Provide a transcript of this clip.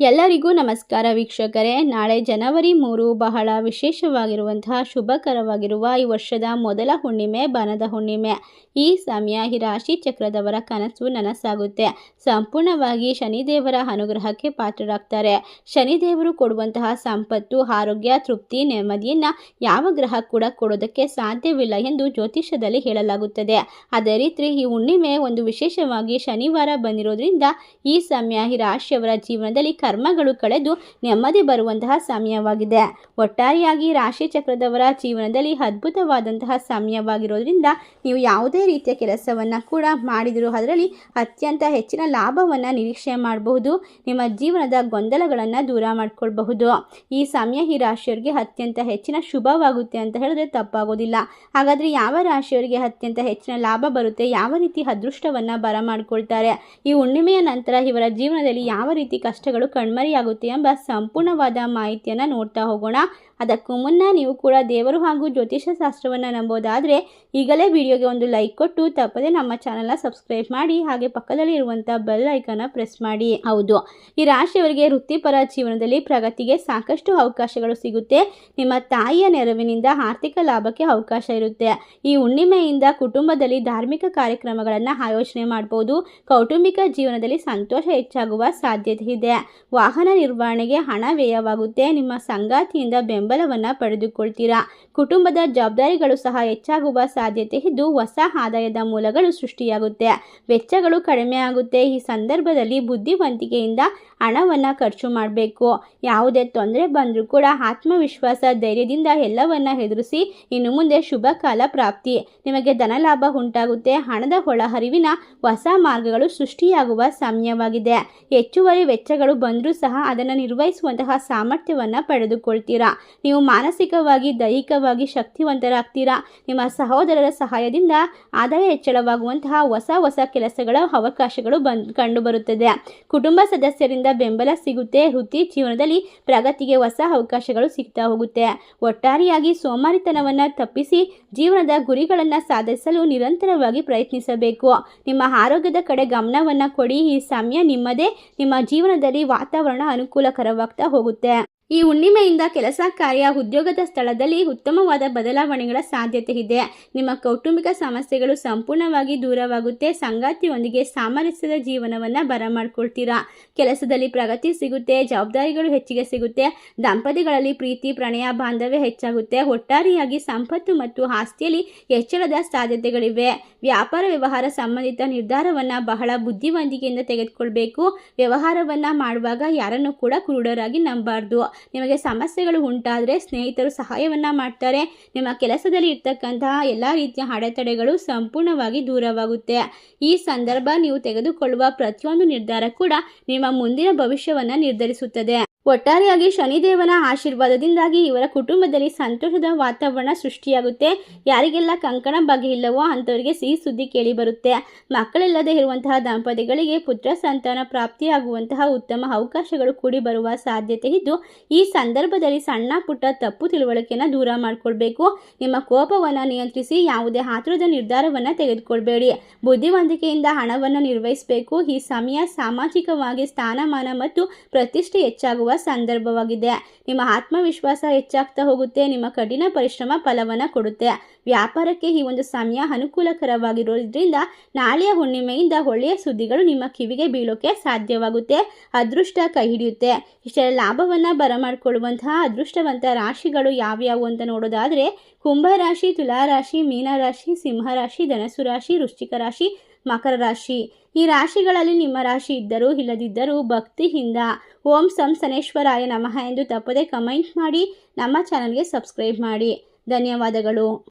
ಎಲ್ಲರಿಗೂ ನಮಸ್ಕಾರ ವೀಕ್ಷಕರೇ. ನಾಳೆ ಜನವರಿ ಮೂರು ಬಹಳ ವಿಶೇಷವಾಗಿರುವಂತಹ ಶುಭಕರವಾಗಿರುವ ಈ ವರ್ಷದ ಮೊದಲ ಹುಣ್ಣಿಮೆ, ಬನದ ಹುಣ್ಣಿಮೆ. ಈ ಸಮಯ ಈ ರಾಶಿ ಚಕ್ರದವರ ಕನಸು ನನಸಾಗುತ್ತೆ. ಸಂಪೂರ್ಣವಾಗಿ ಶನಿದೇವರ ಅನುಗ್ರಹಕ್ಕೆ ಪಾತ್ರರಾಗ್ತಾರೆ. ಶನಿದೇವರು ಕೊಡುವಂತಹ ಸಂಪತ್ತು, ಆರೋಗ್ಯ, ತೃಪ್ತಿ, ನೆಮ್ಮದಿಯನ್ನು ಯಾವ ಗ್ರಹ ಕೂಡ ಕೊಡೋದಕ್ಕೆ ಸಾಧ್ಯವಿಲ್ಲ ಎಂದು ಜ್ಯೋತಿಷ್ಯದಲ್ಲಿ ಹೇಳಲಾಗುತ್ತದೆ. ಅದೇ ರೀತಿ ಈ ಹುಣ್ಣಿಮೆ ಒಂದು ವಿಶೇಷವಾಗಿ ಶನಿವಾರ ಬಂದಿರೋದ್ರಿಂದ ಈ ಸಮಯ ಈ ರಾಶಿಯವರ ಜೀವನದಲ್ಲಿ ಕರ್ಮಗಳು ಕಳೆದು ನೆಮ್ಮದಿ ಬರುವಂತಹ ಸಮಯವಾಗಿದೆ. ಒಟ್ಟಾರೆಯಾಗಿ ರಾಶಿ ಚಕ್ರದವರ ಜೀವನದಲ್ಲಿ ಅದ್ಭುತವಾದಂತಹ ಸಮಯವಾಗಿರೋದ್ರಿಂದ ನೀವು ಯಾವುದೇ ರೀತಿಯ ಕೆಲಸವನ್ನು ಕೂಡ ಮಾಡಿದರೂ ಅದರಲ್ಲಿ ಅತ್ಯಂತ ಹೆಚ್ಚಿನ ಲಾಭವನ್ನು ನಿರೀಕ್ಷೆ ಮಾಡಬಹುದು. ನಿಮ್ಮ ಜೀವನದ ಗೊಂದಲಗಳನ್ನು ದೂರ ಮಾಡಿಕೊಳ್ಬಹುದು. ಈ ಸಮಯ ಈ ರಾಶಿಯವರಿಗೆ ಅತ್ಯಂತ ಹೆಚ್ಚಿನ ಶುಭವಾಗುತ್ತೆ ಅಂತ ಹೇಳಿದ್ರೆ ತಪ್ಪಾಗೋದಿಲ್ಲ. ಹಾಗಾದರೆ ಯಾವ ರಾಶಿಯವರಿಗೆ ಅತ್ಯಂತ ಹೆಚ್ಚಿನ ಲಾಭ ಬರುತ್ತೆ? ಯಾವ ರೀತಿ ಅದೃಷ್ಟವನ್ನು ಬರಮಾಡಿಕೊಳ್ತಾರೆ? ಈ ಹುಣ್ಣಿಮೆಯ ನಂತರ ಇವರ ಜೀವನದಲ್ಲಿ ಯಾವ ರೀತಿ ಕಷ್ಟಗಳು ಕಣ್ಮರೆಯಾಗುತ್ತೆ ಎಂಬ ಸಂಪೂರ್ಣವಾದ ಮಾಹಿತಿಯನ್ನು ನೋಡ್ತಾ ಹೋಗೋಣ. ಅದಕ್ಕೂ ಮುನ್ನ ನೀವು ಕೂಡ ದೇವರು ಹಾಗೂ ಜ್ಯೋತಿಷ ಶಾಸ್ತ್ರವನ್ನು ನಂಬೋದಾದರೆ ಈಗಲೇ ವಿಡಿಯೋಗೆ ಒಂದು ಲೈಕ್ ಕೊಟ್ಟು ತಪ್ಪದೆ ನಮ್ಮ ಚಾನಲ್ನ ಸಬ್ಸ್ಕ್ರೈಬ್ ಮಾಡಿ, ಹಾಗೆ ಪಕ್ಕದಲ್ಲಿ ಇರುವಂಥ ಬೆಲ್ ಐಕನ್ನ ಪ್ರೆಸ್ ಮಾಡಿ. ಹೌದು, ಈ ರಾಶಿಯವರಿಗೆ ವೃತ್ತಿಪರ ಜೀವನದಲ್ಲಿ ಪ್ರಗತಿಗೆ ಸಾಕಷ್ಟು ಅವಕಾಶಗಳು ಸಿಗುತ್ತೆ. ನಿಮ್ಮ ತಾಯಿಯ ನೆರವಿನಿಂದ ಆರ್ಥಿಕ ಲಾಭಕ್ಕೆ ಅವಕಾಶ ಇರುತ್ತೆ. ಈ ಹುಣ್ಣಿಮೆಯಿಂದ ಕುಟುಂಬದಲ್ಲಿ ಧಾರ್ಮಿಕ ಕಾರ್ಯಕ್ರಮಗಳನ್ನು ಆಯೋಜನೆ ಮಾಡ್ಬೋದು. ಕೌಟುಂಬಿಕ ಜೀವನದಲ್ಲಿ ಸಂತೋಷ ಹೆಚ್ಚಾಗುವ ಸಾಧ್ಯತೆ ಇದೆ. ವಾಹನ ನಿರ್ವಹಣೆಗೆ ಹಣ ವ್ಯಯವಾಗುತ್ತೆ. ನಿಮ್ಮ ಸಂಗಾತಿಯಿಂದ ಬೆಂಬಲವನ್ನು ಪಡೆದುಕೊಳ್ತೀರಾ? ಕುಟುಂಬದ ಜವಾಬ್ದಾರಿಗಳು ಸಹ ಹೆಚ್ಚಾಗುವ ಸಾಧ್ಯತೆ ಇದ್ದು ಹೊಸ ಆದಾಯದ ಮೂಲಗಳು ಸೃಷ್ಟಿಯಾಗುತ್ತೆ. ವೆಚ್ಚಗಳು ಕಡಿಮೆ ಆಗುತ್ತೆ. ಈ ಸಂದರ್ಭದಲ್ಲಿ ಬುದ್ಧಿವಂತಿಕೆಯಿಂದ ಹಣವನ್ನು ಖರ್ಚು ಮಾಡಬೇಕು. ಯಾವುದೇ ತೊಂದರೆ ಬಂದರೂ ಕೂಡ ಆತ್ಮವಿಶ್ವಾಸ, ಧೈರ್ಯದಿಂದ ಎಲ್ಲವನ್ನ ಎದುರಿಸಿ ಇನ್ನು ಮುಂದೆ ಶುಭ ಕಾಲ ಪ್ರಾಪ್ತಿ. ನಿಮಗೆ ಧನಲಾಭ ಉಂಟಾಗುತ್ತೆ. ಹಣದ ಒಳಹರಿವಿನ ಹೊಸ ಮಾರ್ಗಗಳು ಸೃಷ್ಟಿಯಾಗುವ ಸಮಯವಾಗಿದೆ. ಹೆಚ್ಚುವರಿ ವೆಚ್ಚಗಳು ಬಂದರೂ ಸಹ ಅದನ್ನು ನಿರ್ವಹಿಸುವಂತಹ ಸಾಮರ್ಥ್ಯವನ್ನು ಪಡೆದುಕೊಳ್ತೀರಾ? ನೀವು ಮಾನಸಿಕವಾಗಿ, ದೈಹಿಕವಾಗಿ ಶಕ್ತಿವಂತರಾಗ್ತೀರಾ? ನಿಮ್ಮ ಸಹೋದರರ ಸಹಾಯದಿಂದ ಆದಾಯ ಹೆಚ್ಚಳವಾಗುವಂತಹ ಹೊಸ ಹೊಸ ಕೆಲಸಗಳ ಅವಕಾಶಗಳು ಬಂದು, ಕಂಡುಬರುತ್ತದೆ. ಕುಟುಂಬ ಸದಸ್ಯರಿಂದ ಬೆಂಬಲ ಸಿಗುತ್ತೆ, ವೃತ್ತಿ ಜೀವನದಲ್ಲಿ ಪ್ರಗತಿಗೆ ಹೊಸ ಅವಕಾಶಗಳು ಸಿಗ್ತಾ ಹೋಗುತ್ತೆ. ಒಟ್ಟಾರೆಯಾಗಿ ಸೋಮಾರಿತನವನ್ನು ತಪ್ಪಿಸಿ ಜೀವನದ ಗುರಿಗಳನ್ನು ಸಾಧಿಸಲು ನಿರಂತರವಾಗಿ ಪ್ರಯತ್ನಿಸಬೇಕು. ನಿಮ್ಮ ಆರೋಗ್ಯದ ಕಡೆ ಗಮನವನ್ನು ಕೊಡಿ. ಈ ಸಮಯ ನಿಮ್ಮದೇ. ನಿಮ್ಮ ಜೀವನದಲ್ಲಿ ವಾತಾವರಣ ಅನುಕೂಲಕರವಾಗ್ತಾ ಹೋಗುತ್ತೆ. ಈ ಹುಣ್ಣಿಮೆಯಿಂದ ಕೆಲಸ ಕಾರ್ಯ ಉದ್ಯೋಗದ ಸ್ಥಳದಲ್ಲಿ ಉತ್ತಮವಾದ ಬದಲಾವಣೆಗಳ ಸಾಧ್ಯತೆ ಇದೆ. ನಿಮ್ಮ ಕೌಟುಂಬಿಕ ಸಮಸ್ಯೆಗಳು ಸಂಪೂರ್ಣವಾಗಿ ದೂರವಾಗುತ್ತೆ. ಸಂಗಾತಿಯೊಂದಿಗೆ ಸಾಮರಸ್ಯದ ಜೀವನವನ್ನು ಬರಮಾಡ್ಕೊಳ್ತೀರಾ? ಕೆಲಸದಲ್ಲಿ ಪ್ರಗತಿ ಸಿಗುತ್ತೆ, ಜವಾಬ್ದಾರಿಗಳು ಹೆಚ್ಚಿಗೆ ಸಿಗುತ್ತೆ. ದಂಪತಿಗಳಲ್ಲಿ ಪ್ರೀತಿ, ಪ್ರಣಯ, ಬಾಂಧವ್ಯ ಹೆಚ್ಚಾಗುತ್ತೆ. ಒಟ್ಟಾರೆಯಾಗಿ ಸಂಪತ್ತು ಮತ್ತು ಆಸ್ತಿಯಲ್ಲಿ ಹೆಚ್ಚಳದ ಸಾಧ್ಯತೆಗಳಿವೆ. ವ್ಯಾಪಾರ ವ್ಯವಹಾರ ಸಂಬಂಧಿತ ನಿರ್ಧಾರವನ್ನು ಬಹಳ ಬುದ್ಧಿವಂತಿಕೆಯಿಂದ ತೆಗೆದುಕೊಳ್ಬೇಕು. ವ್ಯವಹಾರವನ್ನು ಮಾಡುವಾಗ ಯಾರನ್ನು ಕೂಡ ಕುರುಡರಾಗಿ ನಂಬಾರ್ದು ನಿಮಗೆ ಸಮಸ್ಯೆಗಳು ಉಂಟಾದರೆ ಸ್ನೇಹಿತರು ಸಹಾಯವನ್ನು ಮಾಡ್ತಾರೆ. ನಿಮ್ಮ ಕೆಲಸದಲ್ಲಿ ಇರ್ತಕ್ಕಂತಹ ಎಲ್ಲ ರೀತಿಯ ಅಡೆತಡೆಗಳು ಸಂಪೂರ್ಣವಾಗಿ ದೂರವಾಗುತ್ತೆ. ಈ ಸಂದರ್ಭ ನೀವು ತೆಗೆದುಕೊಳ್ಳುವ ಪ್ರತಿಯೊಂದು ನಿರ್ಧಾರ ಕೂಡ ನಿಮ್ಮ ಮುಂದಿನ ಭವಿಷ್ಯವನ್ನು ನಿರ್ಧರಿಸುತ್ತದೆ. ಒಟ್ಟಾರೆಯಾಗಿ ಶನಿದೇವನ ಆಶೀರ್ವಾದದಿಂದಾಗಿ ಇವರ ಕುಟುಂಬದಲ್ಲಿ ಸಂತೋಷದ ವಾತಾವರಣ ಸೃಷ್ಟಿಯಾಗುತ್ತೆ. ಯಾರಿಗೆಲ್ಲ ಕಂಕಣ ಬಗೆ ಇಲ್ಲವೋ ಅಂಥವರಿಗೆ ಸಿಹಿ ಸುದ್ದಿ ಕೇಳಿ ಬರುತ್ತೆ. ಮಕ್ಕಳಿಲ್ಲದೆ ಇರುವಂತಹ ದಂಪತಿಗಳಿಗೆ ಪುತ್ರ ಸಂತಾನ ಪ್ರಾಪ್ತಿಯಾಗುವಂತಹ ಉತ್ತಮ ಅವಕಾಶಗಳು ಕೂಡಿ ಬರುವ ಸಾಧ್ಯತೆ ಇದ್ದು, ಈ ಸಂದರ್ಭದಲ್ಲಿ ಸಣ್ಣ ಪುಟ್ಟ ತಪ್ಪು ತಿಳುವಳಿಕೆಯನ್ನು ದೂರ ಮಾಡಿಕೊಳ್ಬೇಕು ನಿಮ್ಮ ಕೋಪವನ್ನು ನಿಯಂತ್ರಿಸಿ ಯಾವುದೇ ಆತುರದ ನಿರ್ಧಾರವನ್ನು ತೆಗೆದುಕೊಳ್ಬೇಡಿ. ಬುದ್ಧಿವಂತಿಕೆಯಿಂದ ಹಣವನ್ನು ನಿರ್ವಹಿಸಬೇಕು. ಈ ಸಮಯ ಸಾಮಾಜಿಕವಾಗಿ ಸ್ಥಾನಮಾನ ಮತ್ತು ಪ್ರತಿಷ್ಠೆ ಹೆಚ್ಚಾಗುವ ಸಂದರ್ಭವಾಗಿದೆ. ನಿಮ್ಮ ಆತ್ಮವಿಶ್ವಾಸ ಹೆಚ್ಚಾಗ್ತಾ ಹೋಗುತ್ತೆ, ನಿಮ್ಮ ಕಠಿಣ ಪರಿಶ್ರಮ ಫಲವನ್ನು ಕೊಡುತ್ತೆ. ವ್ಯಾಪಾರಕ್ಕೆ ಈ ಒಂದು ಸಮಯ ಅನುಕೂಲಕರವಾಗಿರೋದ್ರಿಂದ ನಾಳೆಯ ಹುಣ್ಣಿಮೆಯಿಂದ ಒಳ್ಳೆಯ ಸುದ್ದಿಗಳು ನಿಮ್ಮ ಕಿವಿಗೆ ಬೀಳೋಕೆ ಸಾಧ್ಯವಾಗುತ್ತೆ. ಅದೃಷ್ಟ ಕೈ ಹಿಡಿಯುತ್ತೆ. ಇಷ್ಟೆಲ್ಲ ಲಾಭವನ್ನು ಬರಮಾಡಿಕೊಳ್ಳುವಂತಹ ಅದೃಷ್ಟವಂತ ರಾಶಿಗಳು ಯಾವ್ಯಾವು ಅಂತ ನೋಡೋದಾದರೆ ಕುಂಭರಾಶಿ ತುಲಾರಾಶಿ ಮೀನರಾಶಿ ಸಿಂಹರಾಶಿ ಧನಸು ರಾಶಿ, ವೃಶ್ಚಿಕ ರಾಶಿ ಮಕರ ರಾಶಿ. ಈ ರಾಶಿಗಳಲ್ಲಿ ನಿಮ್ಮ ರಾಶಿ ಇದ್ದರೂ ಇಲ್ಲದಿದ್ದರೂ ಭಕ್ತಿಯಿಂದ ಓಂ ಸಂ ಸನೇಶ್ವರಾಯ ನಮಃ ಎಂದು ತಪ್ಪದೆ ಕಮೆಂಟ್ ಮಾಡಿ, ನಮ್ಮ ಚಾನಲ್ಗೆ ಸಬ್ಸ್ಕ್ರೈಬ್ ಮಾಡಿ. ಧನ್ಯವಾದಗಳು.